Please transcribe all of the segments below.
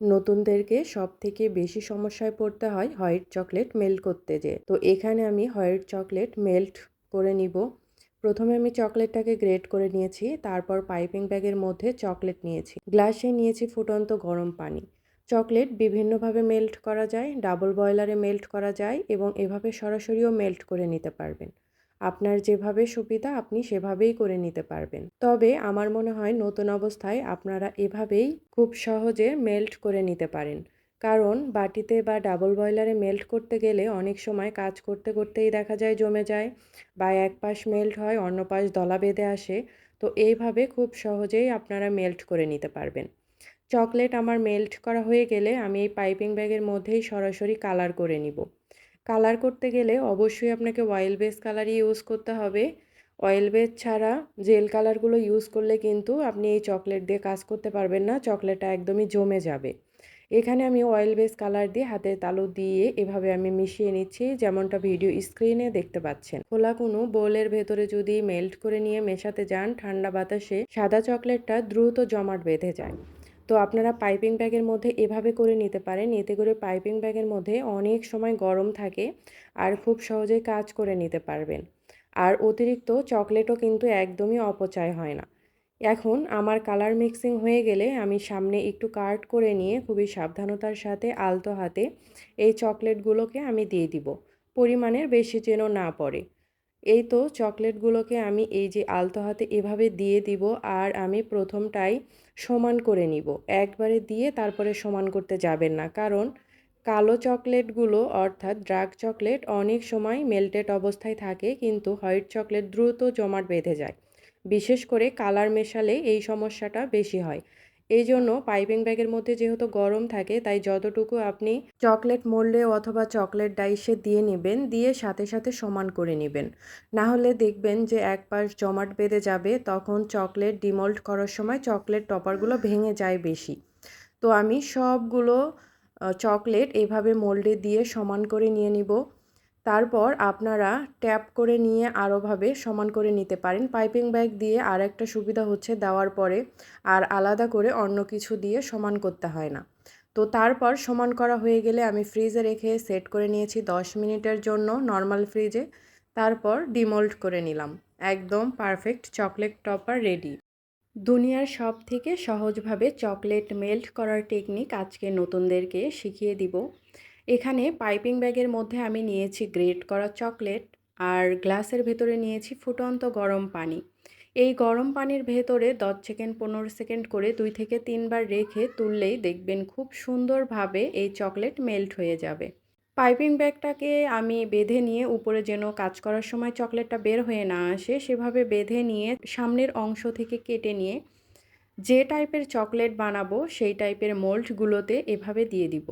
নতুনদেরকে সব থেকে বেশি সমস্যায় পড়তে হয় হোয়াইট চকলেট মেল্ট করতে যেয়ে তো এখানে আমি হোয়াইট চকলেট মেল্ট করে নিব। প্রথমে আমি চকলেটটাকে গ্রেট করে নিয়েছি, তারপর পাইপিং ব্যাগের মধ্যে চকলেট নিয়েছি। গ্লাসে নিয়েছি ফুটন্ত গরম পানি। চকলেট বিভিন্নভাবে মেল্ট করা যায়, ডাবল বয়লারে মেল্ট করা যায় এবং এভাবে সরাসরিও মেল্ট করে নিতে পারবেন। আপনার যেভাবে সুবিধা, আপনি সেভাবেই করে নিতে পারবেন। তবে আমার মনে হয় নতুন অবস্থায় আপনারা এভাবেই খুব সহজে মেল্ট করে নিতে পারেন। কারণ বাটিতে বা ডাবল বয়লারে মেল্ট করতে গেলে অনেক সময় কাজ করতে করতেই দেখা যায় জমে যায় বা এক পাশ মেল্ট হয়, অন্য পাশ দলা বেঁধে আসে। তো এইভাবে খুব সহজেই আপনারা মেল্ট করে নিতে পারবেন। চকলেট আমার মেল্ট করা হয়ে গেলে আমি এই পাইপিং ব্যাগের মধ্যেই সরাসরি কালার করে নিব। কালার করতে গেলে অবশ্যই আপনাকে অয়েল বেস কালারই ইউজ করতে হবে। অয়েল বেস ছাড়া জেল কালারগুলো ইউজ করলে কিন্তু আপনি এই চকলেট দিয়ে কাজ করতে পারবেন না চকলেটটা একদমই জমে যাবে। এখানে আমি অয়েল বেস কালার দিয়ে হাতের তালু দিয়ে এভাবে আমি মিশিয়ে নিচ্ছি, যেমনটা ভিডিও স্ক্রিনে দেখতে পাচ্ছেন। খোলা কোনো বোলের ভেতরে যদি মেল্ট করে নিয়ে মেশাতে যান, ঠান্ডা বাতাসে সাদা চকলেটটা দ্রুত জমাট বেঁধে যায়। তো আপনারা পাইপিং ব্যাগের মধ্যে এভাবে করে নিতে পারেন। এতে করে পাইপিং ব্যাগের মধ্যে অনেক সময় গরম থাকে আর খুব সহজেই কাজ করে নিতে পারবেন। আর অতিরিক্ত চকলেটও কিন্তু একদমই অপচয় হয় না। এখন আমার কালার মিক্সিং হয়ে গেলে আমি সামনে একটু কাট করে নিয়ে খুবই সাবধানতার সাথে আলতো হাতে এই চকলেটগুলোকে আমি দিয়ে দিব। পরিমাণের বেশি যেন না পড়ে। এই তো চকলেটগুলোকে আমি এই যে আলতো হাতে এভাবে দিয়ে দিব আর আমি প্রথমটাই সমান করে নিব। একবারে দিয়ে তারপরে সমান করতে যাবেন না। কারণ কালো চকলেটগুলো অর্থাৎ ড্রাগ চকলেট অনেক সময় মেল্টেড অবস্থায় থাকে কিন্তু হোয়াইট চকলেট দ্রুত জমাট বেঁধে যায়। বিশেষ করে কালার মেশালে এই সমস্যাটা বেশি হয়। এই জন্য পাইপিং ব্যাগের মধ্যে যেহেতু গরম থাকে, তাই যতটুকু আপনি চকলেট মোল্ডে অথবা চকলেট ডাইসে দিয়ে নেবেন, দিয়ে সাথে সাথে সমান করে নেবেন। না হলে দেখবেন যে এক পাশ জমাট বেঁধে যাবে, তখন চকলেট ডিমল্ট করার সময় চকলেট টপারগুলো ভেঙে যায় বেশি। তো আমি সবগুলো চকলেট এভাবে মোল্ডে দিয়ে সমান করে নিয়ে নিব। তারপর আপনারা ট্যাপ করে নিয়ে আরোভাবে সমান করে নিতে পারেন। পাইপিং ব্যাগ দিয়ে আর একটা সুবিধা হচ্ছে দেওয়ার পরে আর আলাদা করে অন্য কিছু দিয়ে সমান করতে হয় না। তো তারপর সমান করা হয়ে গেলে আমি ফ্রিজে রেখে সেট করে নিয়েছি দশ মিনিটের জন্য নর্মাল ফ্রিজে। তারপর ডিমোল্ড করে নিলাম। একদম পারফেক্ট চকলেট টপার রেডি। দুনিয়ার সব থেকে সহজভাবে চকলেট মেল্ট করার টেকনিক আজকে নতুনদেরকে শিখিয়ে দিব। এখানে পাইপিং ব্যাগের মধ্যে আমি নিয়েছি গ্রেট করা চকলেট আর গ্লাসের ভেতরে নিয়েছি ফুটন্ত গরম পানি। এই গরম পানির ভেতরে দশ সেকেন্ড, পনেরো সেকেন্ড করে দুই থেকে তিনবার রেখে তুললেই দেখবেন খুব সুন্দরভাবে এই চকলেট মেল্ট হয়ে যাবে। পাইপিং ব্যাগটাকে আমি বেঁধে নিয়ে উপরে যেন কাজ করার সময় চকলেটটা বের হয়ে না আসে, সেভাবে বেঁধে নিয়ে সামনের অংশ থেকে কেটে নিয়ে যে টাইপের চকলেট বানাবো সেই টাইপের মোল্ডগুলোতে এভাবে দিয়ে দিব।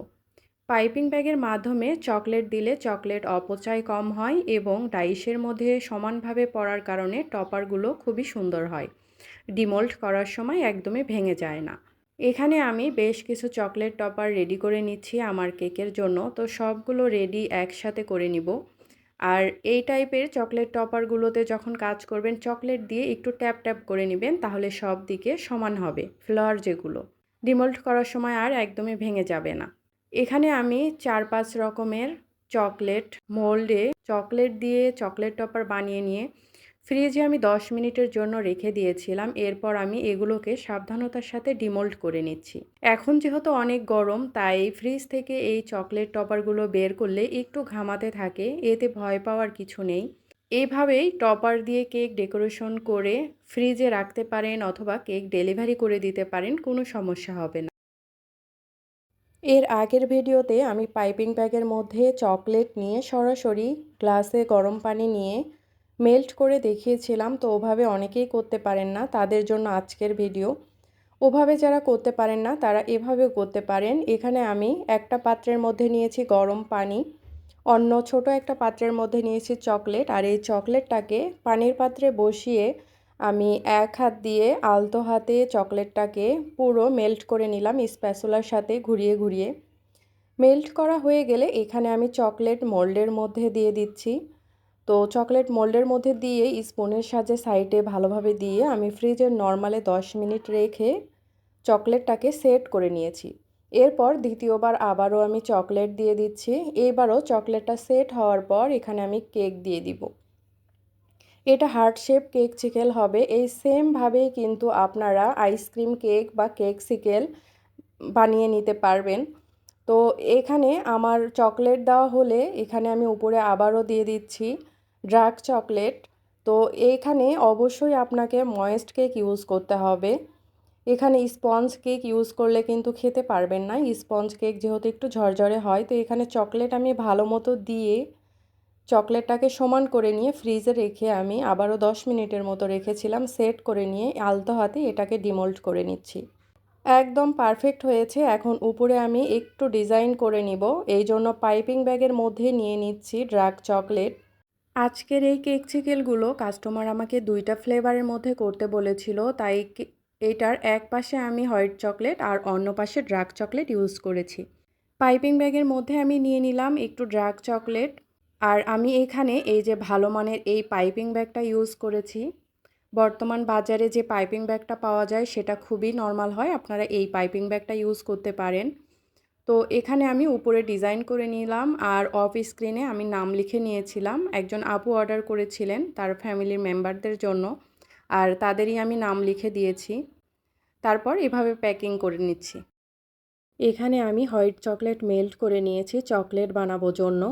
পাইপিং ব্যাগের মাধ্যমে চকলেট দিলে চকলেট অপচয় কম হয় এবং ডাইসের মধ্যে সমানভাবে পড়ার কারণে টপারগুলো খুবই সুন্দর হয়। ডিমোল্ড করার সময় একদমই ভেঙে যায় না। এখানে আমি বেশ কিছু চকলেট টপার রেডি করে নিচ্ছি আমার কেকের জন্য। তো সবগুলো রেডি একসাথে করে নিব। আর এই টাইপের চকলেট টপারগুলোতে যখন কাজ করবেন, চকলেট দিয়ে একটু ট্যাপ ট্যাপ করে নেবেন, তাহলে সব দিকে সমান হবে, ফ্লাওয়ার যেগুলো। ডিমোল্ড করার সময় আর একদমই ভেঙে যাবে না। এখানে আমি চার পাঁচ রকমের চকলেট মোল্ডে চকলেট দিয়ে চকলেট টপার বানিয়ে নিয়ে ফ্রিজে আমি 10 মিনিটের জন্য রেখে দিয়েছিলাম। এরপর আমি এগুলোকে সাবধানতার সাথে ডিমোল্ড করে নিচ্ছি। এখন যেহেতু অনেক গরম, তাই ফ্রিজ থেকে এই চকলেট টপারগুলো বের করলে একটু ঘামাতে থাকে, এতে ভয় পাওয়ার কিছু নেই। এইভাবেই টপার দিয়ে কেক ডেকোরেশন করে ফ্রিজে রাখতে পারেন অথবা কেক ডেলিভারি করে দিতে পারেন, কোনো সমস্যা হবে না। এর আগের ভিডিওতে আমি পাইপিং ব্যাগের মধ্যে চকলেট নিয়ে সরাসরি গ্লাসে গরম পানি নিয়ে মেল্ট করে দেখিয়েছিলাম। তো ওভাবে অনেকেই করতে পারেন না, তাদের জন্য আজকের ভিডিও। ওভাবে যারা করতে পারেন না, তারা এভাবেও করতে পারেন। এখানে আমি একটা পাত্রের মধ্যে নিয়েছি গরম পানি, অন্য ছোট একটা পাত্রের মধ্যে নিয়েছি চকলেট। আর এই চকলেটটাকে পানির পাত্রে বসিয়ে আমি এক হাত দিয়ে আলতো হাতে চকলেটটাকে পুরো মেল্ট করে নিলাম স্প্যাসোলার সাথে ঘুরিয়ে ঘুরিয়ে। মেল্ট করা হয়ে গেলে এখানে আমি চকলেট মোল্ডের মধ্যে দিয়ে দিচ্ছি। তো চকলেট মোল্ডের মধ্যে দিয়ে স্পুনের সাহায্যে সাইডে ভালোভাবে দিয়ে আমি ফ্রিজের নর্মালে 10 মিনিট রেখে চকলেটটাকে সেট করে নিয়েছি। এরপর দ্বিতীয়বার আবারও আমি চকলেট দিয়ে দিচ্ছি। এবারও চকলেটটা সেট হওয়ার পর এখানে আমি কেক দিয়ে দিব। এটা হার্ট শেপ কেক চিকেল হবে। এই সেমভাবেই কিন্তু আপনারা আইসক্রিম কেক বা কেক সিকেল বানিয়ে নিতে পারবেন। তো এখানে আমার চকলেট দেওয়া হলে এখানে আমি উপরে আবারও দিয়ে দিচ্ছি ড্রাক চকলেট তো এইখানে অবশ্যই আপনাকে ময়েস্ট কেক ইউজ করতে হবে। এখানে স্পঞ্জ কেক ইউজ করলে কিন্তু খেতে পারবেন না। স্পঞ্জ কেক যেহেতু একটু ঝরঝরে হয়, তো এখানে চকলেট আমি ভালো মতো দিয়ে চকলেটটাকে সমান করে নিয়ে ফ্রিজে রেখে আমি আবারও দশ মিনিটের মতো রেখেছিলাম, সেট করে নিয়ে আলতো হাতে এটাকে ডিমোল্ড করে নিচ্ছি। একদম পারফেক্ট হয়েছে, এখন উপরে আমি একটু ডিজাইন করে নিব, এই জন্য পাইপিং ব্যাগের মধ্যে নিয়ে নিচ্ছি ড্রাক চকলেট। আজকের এই কেক চিকেলগুলো কাস্টমার আমাকে দুইটা ফ্লেভারের মধ্যে করতে বলেছিল, তাই এইটার এক পাশে আমি হোয়াইট চকলেট আর অন্য পাশে ড্রাক চকলেট ইউজ করেছি। পাইপিং ব্যাগের মধ্যে আমি নিয়ে নিলাম একটু ড্রাক চকলেট। আর আমি এখানে এই যে ভালো মানের এই পাইপিং ব্যাগটা ইউজ করেছি, বর্তমান বাজারে যে পাইপিং ব্যাগটা পাওয়া যায় সেটা খুবই নর্মাল হয়, আপনারা এই পাইপিং ব্যাগটা ইউজ করতে পারেন। তো এখানে আমি উপরে ডিজাইন করে নিলাম আর অফ স্ক্রিনে আমি নাম লিখে নিয়েছিলাম, একজন আপু অর্ডার করেছিলেন তার ফ্যামিলির মেম্বারদের জন্য আর তাদেরই আমি নাম লিখে দিয়েছি। তারপর এভাবে প্যাকিং করে নিচ্ছি। এখানে আমি হোয়াইট চকলেট মেল্ট করে নিয়েছি, চকলেট বানাবো জন্য।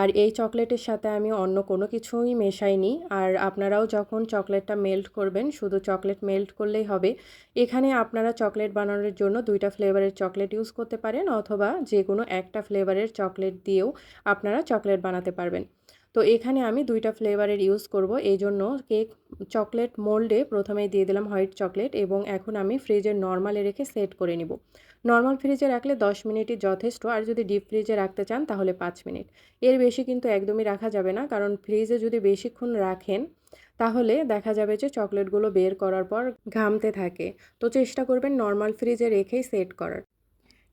আর এই চকলেটের সাথে আমি অন্য কোনো কিছুই মেশাইনি। আর আপনারাও যখন চকলেটটা মেল্ট করবেন, শুধু চকলেট মেল্ট করলেই হবে। এখানে আপনারা চকলেট বানানোর জন্য দুইটা ফ্লেভারের চকলেট ইউজ করতে পারেন, অথবা যে কোনো একটা ফ্লেভারের চকলেট দিয়েও আপনারা চকলেট বানাতে পারবেন। তো এখানে আমি দুইটা ফ্লেভারের ইউজ করব। এই জন্য কেক চকলেট মোল্ডে প্রথমেই দিয়ে দিলাম হোয়াইট চকলেট এবং এখন আমি ফ্রিজের নর্মালে রেখে সেট করে নিব। নর্মাল ফ্রিজে রাখলে দশ মিনিটই যথেষ্ট, আর যদি ডিপ ফ্রিজে রাখতে চান তাহলে পাঁচ মিনিট। এর বেশি কিন্তু একদমই রাখা যাবে না, কারণ ফ্রিজে যদি বেশিক্ষণ রাখেন তাহলে দেখা যাবে যে চকলেটগুলো বের করার পর ঘামতে থাকে। তো চেষ্টা করবেন নর্মাল ফ্রিজে রেখেই সেট করার।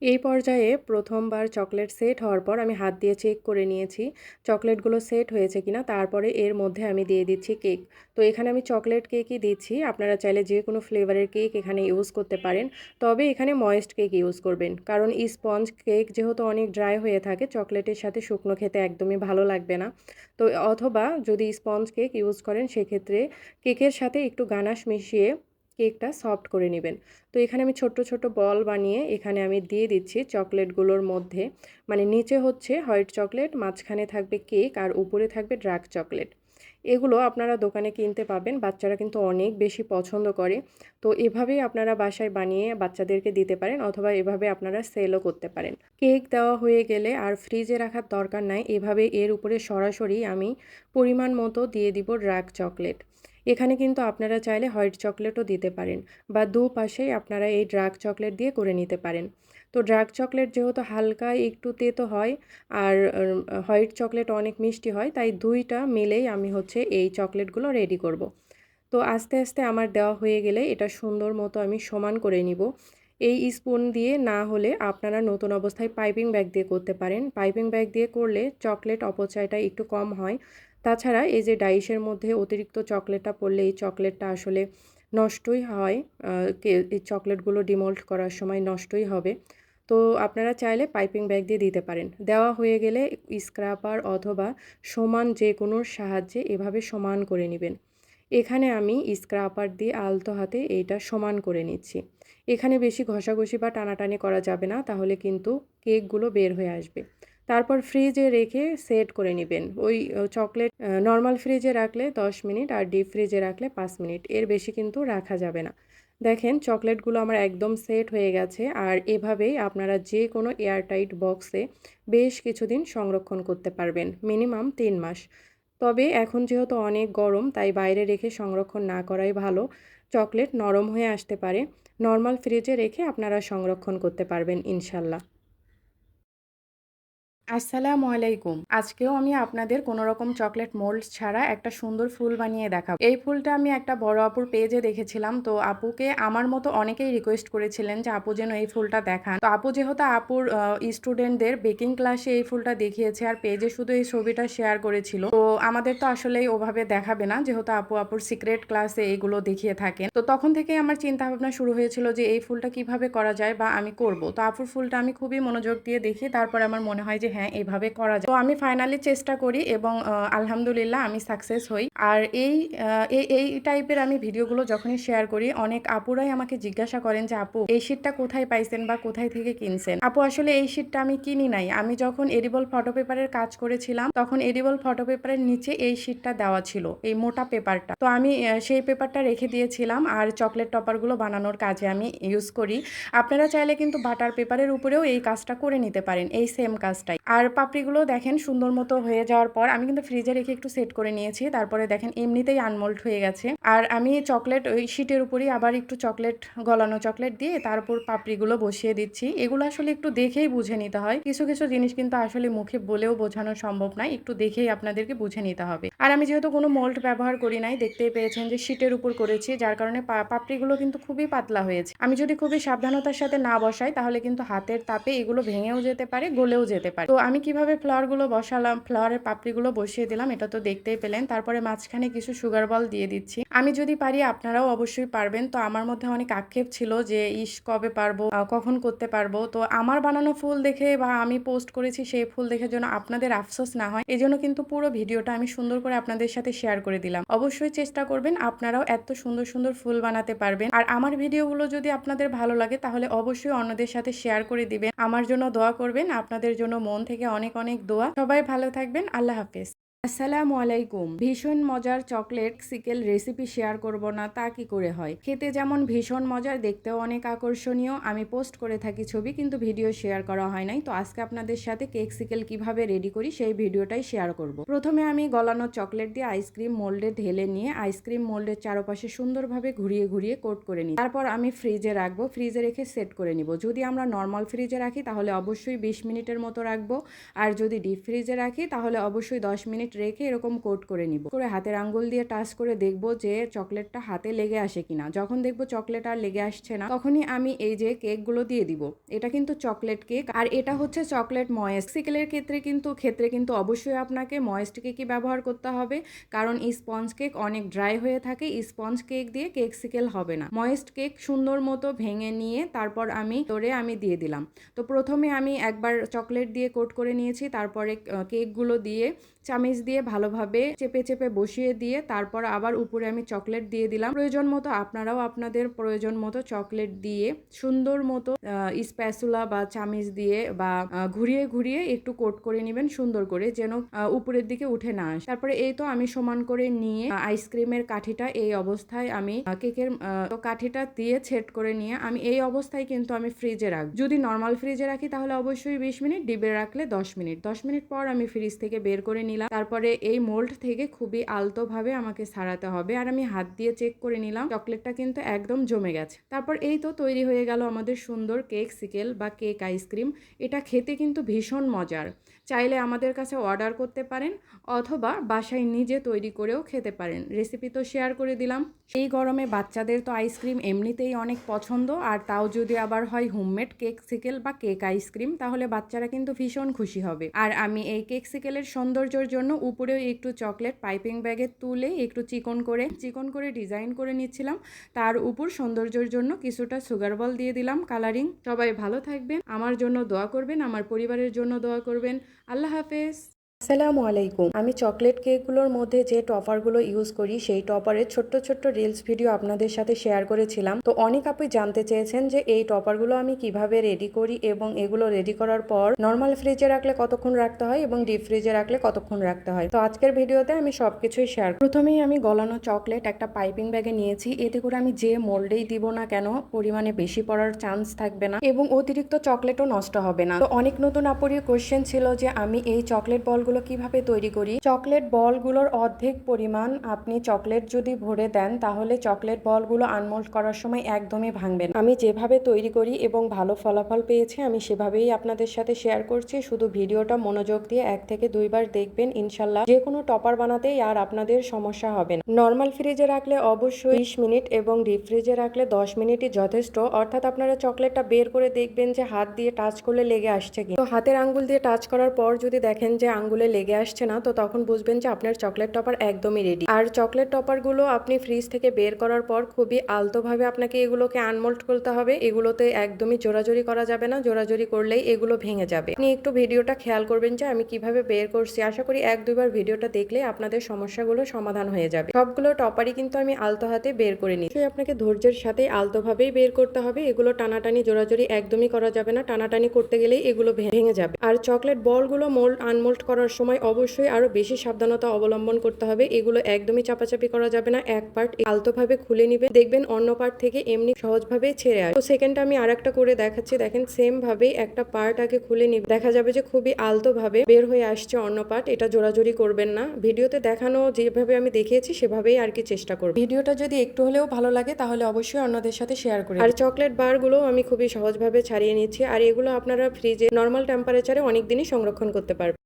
এই পর্যায়ে প্রথমবার চকলেট সেট হওয়ার পর আমি হাত দিয়ে চেক করে নিয়েছি, চকলেটগুলো সেট হয়েছে কিনা। তারপরে এর মধ্যে আমি দিয়ে দিচ্ছি কেক। তো এখানে আমি চকলেট কেকই দিচ্ছি। আপনারা চাইলে যে কোনো ফ্লেভারের কেক এখানে ইউজ করতে পারেন। তবে এখানে ময়েস্ট কেক ইউজ করবেন। কারণ স্পঞ্জ কেক যেহেতু অনেক ড্রাই হয়ে থাকে, চকলেটের সাথে শুকনো খেতে একদমই ভালো লাগবে না। তো অথবা যদি স্পঞ্জ কেক ইউজ করেন, সেক্ষেত্রে কেকের সাথে একটু গানাশ মিশিয়ে কেকটা সফট করে নেবেন। তো এখানে আমি ছোট্ট ছোট বল বানিয়ে এখানে আমি দিয়ে দিচ্ছি চকলেটগুলোর মধ্যে। মানে নিচে হচ্ছে হোয়াইট চকলেট, মাঝখানে থাকবে কেক আর উপরে থাকবে ড্রাক চকলেট। এগুলো আপনারা দোকানে কিনতে পাবেন, বাচ্চারা কিন্তু অনেক বেশি পছন্দ করে। তো এভাবেই আপনারা বাসায় বানিয়ে বাচ্চাদেরকে দিতে পারেন অথবা এভাবে আপনারা সেলও করতে পারেন। কেক দেওয়া হয়ে গেলে আর ফ্রিজে রাখার দরকার নাই, এভাবে এর উপরে সরাসরি আমি পরিমাণ মতো দিয়ে দিব ড্রাক চকলেট। এখানে কিন্তু আপনারা চাইলে হোয়াইট চকলেটও দিতে পারেন বা দুপাশেই আপনারা এই ড্রাক চকলেট দিয়ে করে নিতে পারেন। তো ড্রাক চকলেট যেহেতু হালকা, একটু তেতো হয় আর হোয়াইট চকলেট অনেক মিষ্টি হয়, তাই দুইটা মিলেই আমি হচ্ছে এই চকলেটগুলো রেডি করব। তো আস্তে আস্তে আমার দেওয়া হয়ে গেলে এটা সুন্দর মতো আমি সমান করে নিব। এই স্পুন দিয়ে না হলে আপনারা নতুন অবস্থায় পাইপিং ব্যাগ দিয়ে করতে পারেন। পাইপিং ব্যাগ দিয়ে করলে চকলেট অপচয়টা একটু কম হয়। তাছাড়া এই যে ডাইসের মধ্যে অতিরিক্ত চকলেটটা পড়লে এই চকলেটটা আসলে নষ্টই হয় এই চকলেটগুলো ডিমোল্ট করার সময় নষ্টই হবে। তো আপনারা চাইলে পাইপিং ব্যাগ দিয়ে দিতে পারেন। দেওয়া হয়ে গেলে স্ক্রাপার অথবা সমান যে কোনোর সাহায্যে এভাবে সমান করে নেবেন। এখানে আমি স্ক্রাপার দিয়ে আলতো হাতে এইটা সমান করে নিচ্ছি। এখানে বেশি ঘষাঘষি বা টানাটানি করা যাবে না, তাহলে কিন্তু কেকগুলো বের হয়ে আসবে। তারপর ফ্রিজে রেখে সেট করে নেবেন। ওই চকলেট নর্মাল ফ্রিজে রাখলে 10 মিনিট আর ডিপ ফ্রিজে রাখলে 5 মিনিট। এর বেশি কিন্তু রাখা যাবে না। দেখেন, চকলেটগুলো আমার একদম সেট হয়ে গেছে আর এভাবেই আপনারা যে কোনো এয়ারটাইট বক্সে বেশ কিছুদিন সংরক্ষণ করতে পারবেন, মিনিমাম তিন মাস। তবে এখন যেহেতু অনেক গরম, তাই বাইরে রেখে সংরক্ষণ না করাই ভালো। চকলেট নরম হয়ে আসতে পারে। নর্মাল ফ্রিজে রেখে আপনারা সংরক্ষণ করতে পারবেন, ইনশাল্লাহ। আসসালামু আলাইকুম। আজকেও আমি আপনাদের কোনো রকম চকলেট মোল্ড ছাড়া একটা সুন্দর ফুল বানিয়ে দেখাবো। এই ফুলটা আমি একটা বড় আপুর পেজে দেখেছিলাম। তো আপুকে আমার মতো অনেকেই রিকোয়েস্ট করেছিলেন যে, আপু যেন এই ফুলটা দেখান। তো আপু যেহেতু আপুর স্টুডেন্টদের বেকিং ক্লাসে এই ফুলটা দেখিয়েছে আর পেজে শুধু এই ছবিটা শেয়ার করেছিল, তো আমাদের তো আসলে ওভাবে দেখাবে না। যেহেতু আপু আপুর সিক্রেট ক্লাসে এইগুলো দেখিয়ে থাকেন। তো তখন থেকে আমার চিন্তা ভাবনা শুরু হয়েছিল যে, এই ফুলটা কীভাবে করা যায় বা আমি করব? তো আপুর ফুলটা আমি খুবই মনোযোগ দিয়ে দেখি। তারপর আমার মনে হয় যে হ্যাঁ এইভাবে করা যায়। তো আমি ফাইনালি চেষ্টা করি এবং আলহামদুলিল্লাহ আমি সাকসেস হই। আর এই এই এই টাইপের আমি ভিডিওগুলো যখনই শেয়ার করি, অনেক আপুরাই আমাকে জিজ্ঞাসা করেন যে, আপু, এই শীটটা কোথায় পাইছেন বা কোথায় থেকে কিনছেন? আপু, আসলে এই শীটটা আমি কিনি নাই। আমি যখন এডিবল ফটো পেপারের কাজ করেছিলাম, তখন এডিবল ফটো পেপারের নিচে এই শীটটা দেওয়া ছিল, এই মোটা পেপারটা তো আমি সেই পেপারটা রেখে দিয়েছিলাম আর চকলেট টপারগুলো বানানোর কাজে আমি ইউজ করি। আপনারা চাইলে কিন্তু বাটার পেপারের উপরেও এই কাজটা করে নিতে পারেন, এই সেম কাজটাই। আর পাপড়িগুলো দেখেন সুন্দর মতো হয়ে যাওয়ার পর আমি কিন্তু ফ্রিজে রেখে একটু সেট করে নিয়েছি, তারপরে দেখেন এমনিতেই আনমোল্ড হয়ে গেছে। আর আমি চকলেট ওই শিটের উপরেই আবার একটু চকলেট গলানো চকলেট দিয়ে তারপর পাপড়িগুলো বসিয়ে দিচ্ছি। এগুলো আসলে একটু দেখেই বুঝে নিতে হয়। কিছু কিছু জিনিস কিন্তু আসলে মুখে বলেও বোঝানো সম্ভব নয় একটু দেখেই আপনাদেরকে বুঝে নিতে হবে। আর আমি যেহেতু কোনো মোল্ড ব্যবহার করি নাই, দেখতেই পেয়েছেন যে শিটের উপর করেছি, যার কারণে পাপড়িগুলো কিন্তু খুবই পাতলা হয়েছে। আমি যদি খুবই সাবধানতার সাথে না বসাই, তাহলে কিন্তু হাতের তাপে এগুলো ভেঙেও যেতে পারে, গলেও যেতে পারে। তো আমি কীভাবে ফ্লাওয়ারগুলো বসালাম? ফ্লাওয়ারের পাপড়িগুলো বসিয়ে দিলাম, এটা তো দেখতেই পেলেন। তারপরে মাঝখানে কিছু সুগার বল দিয়ে দিচ্ছি। আমি যদি পারি, আপনারাও অবশ্যই পারবেন। তো আমার মধ্যে অনেক আক্ষেপ ছিল যে, ইস, কবে পারব? কখন করতে পারব? তো আমার বানানো ফুল দেখে বা আমি পোস্ট করেছি সেই ফুল দেখে যেন আপনাদের আফসোস না হয়। এই জন্য কিন্তু পুরো ভিডিওটা আমি সুন্দর করে আপনাদের সাথে শেয়ার করে দিলাম। অবশ্যই চেষ্টা করবেন, আপনারাও এত সুন্দর সুন্দর ফুল বানাতে পারবেন। আর আমার ভিডিওগুলো যদি আপনাদের ভালো লাগে, তাহলে অবশ্যই অন্যদের সাথে শেয়ার করে দিবেন। আমার জন্য দোয়া করবেন, আপনাদের জন্য মন থেকে অনেক অনেক দোয়া। সবাই ভালো থাকবেন। আল্লাহ হাফেজ। আসসালামু আলাইকুম। ভীষণ মজার চকলেট সিকেল রেসিপি শেয়ার করব না, তা কি করে হয়? খেতে যেমন ভীষণ মজার, দেখতেও অনেক আকর্ষণীয়। আমি পোস্ট করে থাকি ছবি, কিন্তু ভিডিও শেয়ার করা হয় নাই। তো আজকে আপনাদের সাথে কেক সিকেল কীভাবে রেডি করি, সেই ভিডিওটাই শেয়ার করব। প্রথমে আমি গলানো চকলেট দিয়ে আইসক্রিম মোল্ডে ঢেলে নিয়ে, আইসক্রিম মোল্ডের চারপাশে সুন্দরভাবে ঘুরিয়ে ঘুরিয়ে কোট করে নিই। তারপর আমি ফ্রিজে রাখব, ফ্রিজে রেখে সেট করে নিব। যদি আমরা নর্মাল ফ্রিজে রাখি, তাহলে অবশ্যই বিশ মিনিটের মতো রাখব। আর যদি ডিপ ফ্রিজে রাখি, তাহলে অবশ্যই দশ মিনিট রেখে এরকম কোট করে নিব। করে হাতের আঙ্গুল দিয়ে টাচ করে দেখব যে চকলেটটা হাতে লেগে আসে কিনা। যখন দেখব চকলেট আর লেগে আসছে না, তখনই আমি এই যে কেকগুলো দিয়ে দিব। এটা কিন্তু চকলেট কেক আর এটা হচ্ছে চকলেট ময়েস্ট সিকেলের ক্ষেত্রে কিন্তু ক্ষেত্রে কিন্তু অবশ্যই আপনাকে ময়েস্ট কেকই ব্যবহার করতে হবে। কারণ স্পঞ্জ কেক অনেক ড্রাই হয়ে থাকে স্পঞ্জ কেক দিয়ে কেক সিকেল হবে না। ময়েস্ট কেক সুন্দর মতো ভেঙে নিয়ে তারপর আমি তোরে আমি দিয়ে দিলাম। তো প্রথমে আমি একবার চকলেট দিয়ে কোট করে নিয়েছি, তারপরে কেকগুলো দিয়ে চামিচ দিয়ে ভালোভাবে চেপে চেপে বসিয়ে দিয়ে তারপর আবার উপরে আমি চকলেট দিয়ে দিলাম। প্রয়োজন মতো আপনারাও আপনাদের প্রয়োজন মতো চকলেট দিয়ে সুন্দর মতো স্প্যাসুলা বা চামিচ দিয়ে বা ঘুরিয়ে ঘুরিয়ে একটু কোট করে নেবেন সুন্দর করে যেন উপরের দিকে উঠে না আসে। তারপরে এই তো আমি সমান করে নিয়ে আইসক্রিমের কাঠিটা এই অবস্থায় আমি কেকের কাঠিটা দিয়ে ছেট করে নিয়ে আমি এই অবস্থায় কিন্তু আমি ফ্রিজে রাখব যদি নর্মাল ফ্রিজে রাখি তাহলে অবশ্যই বিশ মিনিট ডিবে রাখলে দশ মিনিট। দশ মিনিট পর আমি ফ্রিজ থেকে বের করে নিলাম। তারপরে এই মোল্ড থেকে খুবই আলতোভাবে আমাকে সারাতে হবে। আর আমি হাত দিয়ে চেক করে নিলাম চকলেটটা কিন্তু একদম জমে গেছে। তারপর এই তো তৈরি হয়ে গেল আমাদের সুন্দর কেক সিকেল বা কেক আইসক্রিম এটা খেতে কিন্তু ভীষণ মজার। চাইলে আমাদের কাছে অর্ডার করতে পারেন অথবা বাসায় নিজে তৈরি করেও খেতে পারেন। রেসিপি তো শেয়ার করে দিলাম। এই গরমে বাচ্চাদের তো আইসক্রিম এমনিতেই অনেক পছন্দ, আর তাও যদি আবার হয় হোমমেড কেক সিকেল বা কেক আইসক্রিম তাহলে বাচ্চারা কিন্তু ভীষণ খুশি হবে। আর আমি এই কেক সিকেলের সৌন্দর্যের জন্য উপরেও একটু চকলেট পাইপিং ব্যাগে তুলে একটু চিকন করে চিকন করে ডিজাইন করে নিচ্ছিলাম। তার উপর সৌন্দর্যের জন্য কিছুটা সুগার বল দিয়ে দিলাম কালারিং সবাই ভালো থাকবেন। আমার জন্য দোয়া করবেন, আমার পরিবারের জন্য দোয়া করবেন। আল্লাহ হাফেজ। আসসালামু আলাইকুম। আমি চকলেট কেকগুলোর মধ্যে যে টপারগুলো ইউজ করি, সেই টপারের ছোট্ট ছোট্ট রিলস ভিডিও আপনাদের সাথে শেয়ার করেছিলাম। তো অনেক আপুই জানতে চেয়েছেন যে এই টপারগুলো আমি কীভাবে রেডি করি এবং এগুলো রেডি করার পর নর্মাল ফ্রিজে রাখলে কতক্ষণ রাখতে হয় এবং ডিপ ফ্রিজে রাখলে কতক্ষণ রাখতে হয়। তো আজকের ভিডিওতে আমি সবকিছুই শেয়ার প্রথমেই আমি গলানো চকলেট একটা পাইপিং ব্যাগে নিয়েছি। এতে করে আমি যে মোল্ডেই দিব না কেন, পরিমাণে বেশি পড়ার চান্স থাকবে না এবং অতিরিক্ত চকলেটও নষ্ট হবে না। তো অনেক নতুন আপুরই কোশ্চেন ছিল যে আমি এই চকলেট বলগুলো বলগুলো কীভাবে তৈরি করি? চকলেট বলগুলোর অর্ধেক পরিমাণ আপনি চকলেট যদি ভরে দেন, তাহলে চকলেট বলগুলো আনমোল্ড করার সময় একদমই ভাঙবে না। আমি যেভাবে তৈরি করি এবং ভালো ফলাফল পেয়েছি, আমি সেভাবেই আপনাদের সাথে শেয়ার করছি। শুধু ভিডিওটা মনোযোগ দিয়ে এক থেকে দুইবার দেখবেন, ইনশাল্লাহ যে কোনো টপার বানাতেই আর আপনাদের সমস্যা হবে না। নর্মাল ফ্রিজে রাখলে অবশ্যই বিশ মিনিট এবং ডিপ ফ্রিজে রাখলে দশ মিনিটই যথেষ্ট। অর্থাৎ আপনারা চকলেটটা বের করে দেখবেন যে হাত দিয়ে টাচ করলে লেগে আসছে কি তো হাতের আঙ্গুল দিয়ে টাচ করার পর যদি দেখেন যে আঙ্গুলে লেগে আসছে না, তো তখন বুঝবেন যে আপনার চকলেট টপার একদমই রেডি আর চকলেট টপারগুলো আপনি ফ্রিজ থেকে বের করার পর খুবই আলতোভাবে আপনাকে এগুলোকে আনমোল্ড করতে হবে। এগুলোতে একদমই জোরাজোরি করা যাবে না জোরাজোরি করলেই এগুলো ভেঙে যাবে। আপনি একটু ভিডিওটা খেয়াল করবেন যে আমি কীভাবে বের করছি। আশা করি এক দুবার ভিডিওটা দেখলে আপনাদের সমস্যাগুলো সমাধান হয়ে যাবে। সবগুলো টপারই কিন্তু আমি আলতো হাতে বের করে নিই আপনাকে ধৈর্যের সাথে আলতোভাবেই বের করতে হবে। এগুলো টানাটানি জোরাজোরি একদমই করা যাবে না। টানাটানি করতে গেলেই এগুলো ভেঙে যাবে। আর চকলেট বলগুলো মোল্ড আনমোল্ড করার সময় অবশ্যই আরও বেশি সাবধানতা অবলম্বন করতে হবে। এগুলো একদমই চাপাচাপি করা যাবে না। এক পার্ট আলতোভাবে খুলে নিবে। দেখবেন অন্য পার্ট থেকে এমনি সহজভাবে ছেড়ে আসে। তো সেকেন্ডটা আমি আরেকটা করে দেখাচ্ছি। দেখেন সেম ভাবেই একটা পার্ট আগে খুলে নিবে। দেখা যাবে যে খুবই আলতোভাবে বের হয়ে আসছে অন্য পার্ট এটা জোরাজোরি করবেন না। ভিডিওতে দেখানো যেভাবে আমি দেখিয়েছি, সেভাবেই আর কি চেষ্টা করব। ভিডিওটা যদি একটু হলেও ভালো লাগে, তাহলে অবশ্যই অন্যদের সাথে শেয়ার করি আর চকলেট বারগুলো আমি খুবই সহজভাবে ছাড়িয়ে নিচ্ছি। আর এগুলো আপনারা ফ্রিজে নর্মাল টেম্পারেচারে অনেক দিনই সংরক্ষণ করতে পারবেন।